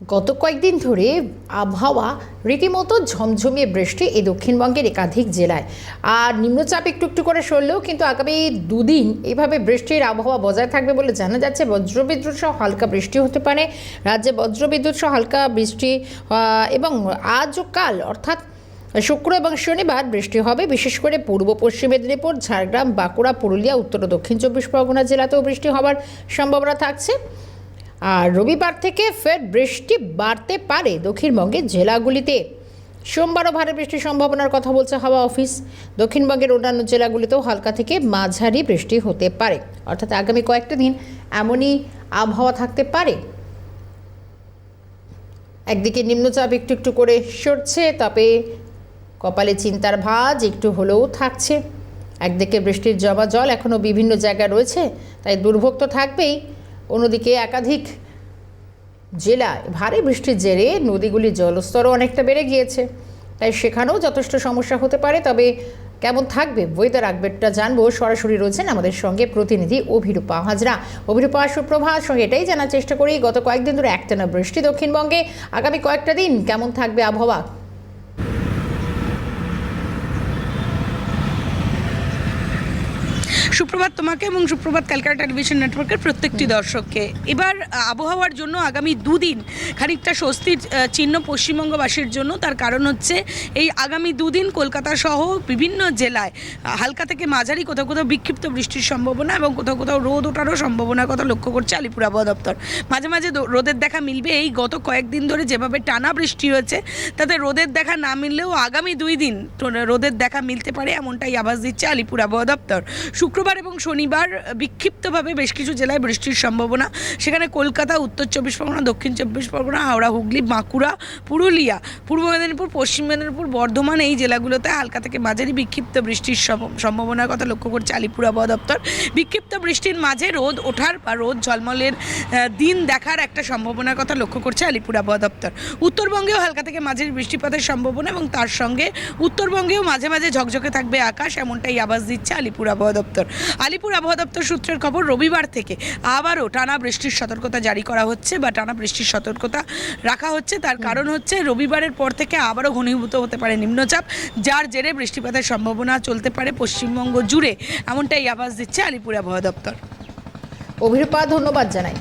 গত কয়েকদিন ধরে আবহাওয়া রীতিমতো ঝমঝমিয়ে বৃষ্টি এই দক্ষিণবঙ্গের একাধিক জেলায়। আর নিম্নচাপ একটু একটু করে সরলেও কিন্তু আগামী দুদিন এইভাবে বৃষ্টির আবহাওয়া বজায় থাকবে বলে জানা যাচ্ছে। বজ্রবিদ্যুৎ সহ হালকা বৃষ্টি হতে পারে। রাজ্যে বজ্রবিদ্যুৎ সহ হালকা বৃষ্টি এবং আজ ও কাল অর্থাৎ শুক্র এবং শনিবার বৃষ্টি হবে। বিশেষ করে পূর্ব পশ্চিম মেদিনীপুর, ঝাড়গ্রাম, বাঁকুড়া, পুরুলিয়া, উত্তর ও দক্ষিণ চব্বিশ পরগনা জেলাতেও বৃষ্টি হওয়ার সম্ভাবনা থাকছে। আর রবিবার থেকে ফের বৃষ্টি বাড়তে পারে দক্ষিণবঙ্গের জেলাগুলিতে। সোমবারও ভারী বৃষ্টির সম্ভাবনার কথা বলছে হাওয়া অফিস। দক্ষিণবঙ্গের অন্যান্য জেলাগুলিতেও হালকা থেকে মাঝারি বৃষ্টি হতে পারে। অর্থাৎ আগামী কয়েকটা দিন এমনই আবহাওয়া থাকতে পারে। একদিকে নিম্নচাপ একটু একটু করে সরছে, তবে কপালে চিন্তার ভাঁজ একটু হলেও থাকছে। একদিকে বৃষ্টির জমা জল এখনও বিভিন্ন জায়গায় রয়েছে, তাই দুর্ভোগ তো থাকবেই। অন্যদিকে একাধিক জেলায় ভারী বৃষ্টির জেরে নদীগুলির জলস্তরও অনেকটা বেড়ে গিয়েছে। তাই সেখানেও যথেষ্ট সমস্যা হতে পারে, তবে কেমন থাকবে ওয়েদার আপডেটটা জানব সরাসরি রয়েছেন আমাদের সঙ্গে প্রতিনিধি অভিরূপা হাজরা। অভিরূপা, সুপ্রভাত, সঙ্গে এটাই জানার চেষ্টা করি, গত কয়েকদিন ধরে একটানা বৃষ্টি দক্ষিণবঙ্গে। আগামী কয়েকটা দিন কেমন থাকবে আবহাওয়া? সুপ্রভাত তোমাকে এবং সুপ্রভাত ক্যালকাটা টেলিভিশন নেটওয়ার্কের প্রত্যেকটি দর্শককে। এবার আবহাওয়ার জন্য আগামী দুদিন খানিকটা স্বস্তির চিহ্ন পশ্চিমবঙ্গবাসীর জন্য। তার কারণ হচ্ছে, এই আগামী দুদিন কলকাতা সহ বিভিন্ন জেলায় হালকা থেকে মাঝারি কোথাও কোথাও বিক্ষিপ্ত বৃষ্টির সম্ভাবনা এবং কোথাও কোথাও রোদ ওঠারও সম্ভাবনার কথা লক্ষ্য করছে আলিপুর আবহাওয়া দপ্তর। মাঝে মাঝে রোদের দেখা মিলবে। এই গত কয়েকদিন ধরে যেভাবে টানা বৃষ্টি হয়েছে, তাতে রোদের দেখা না মিললেও আগামী দুই দিন রোদের দেখা মিলতে পারে, এমনটাই আভাস দিচ্ছে আলিপুর আবহাওয়া দপ্তর। শুক্রবার এবং শনিবার বিক্ষিপ্তভাবে বেশ কিছু জেলায় বৃষ্টির সম্ভাবনা। সেখানে কলকাতা, উত্তর চব্বিশ পরগনা, দক্ষিণ চব্বিশ পরগনা, হাওড়া, হুগলি, বাঁকুড়া, পুরুলিয়া, পূর্ব মেদিনীপুর, পশ্চিম মেদিনীপুর, বর্ধমান এই জেলাগুলোতে হালকা থেকে মাঝারি বিক্ষিপ্ত বৃষ্টির সম্ভাবনার কথা লক্ষ্য করছে আলিপুর আবহাওয়া দপ্তর। বিক্ষিপ্ত বৃষ্টির মাঝে রোদ ওঠার বা রোদ ঝলমলের দিন দেখার একটা সম্ভাবনার কথা লক্ষ্য করছে আলিপুর আবহাওয়া দপ্তর। উত্তরবঙ্গেও হালকা থেকে মাঝারি বৃষ্টিপাতের সম্ভাবনা এবং তার সঙ্গে উত্তরবঙ্গেও মাঝে মাঝে ঝকঝকে থাকবে আকাশ, এমনটাই আভাস দিচ্ছে আলিপুর আবহাওয়া দপ্তর। আলিপুর আবহাওয়া দপ্তর সূত্রের খবর রবিবার থেকে আবারও টানা বৃষ্টির সতর্কতা জারি করা হচ্ছে বা টানা বৃষ্টির সতর্কতা রাখা হচ্ছে। তার কারণ হচ্ছে রবিবারের পর থেকে আবারও ঘনীভূত হতে পারে নিম্নচাপ যার জেরে বৃষ্টিপাতের সম্ভাবনা চলতে পারে পশ্চিমবঙ্গ জুড়ে এমনটাই আভাস দিচ্ছে আলিপুর আবহাওয়া দপ্তর। অভিরূপা ধন্যবাদ জানাই।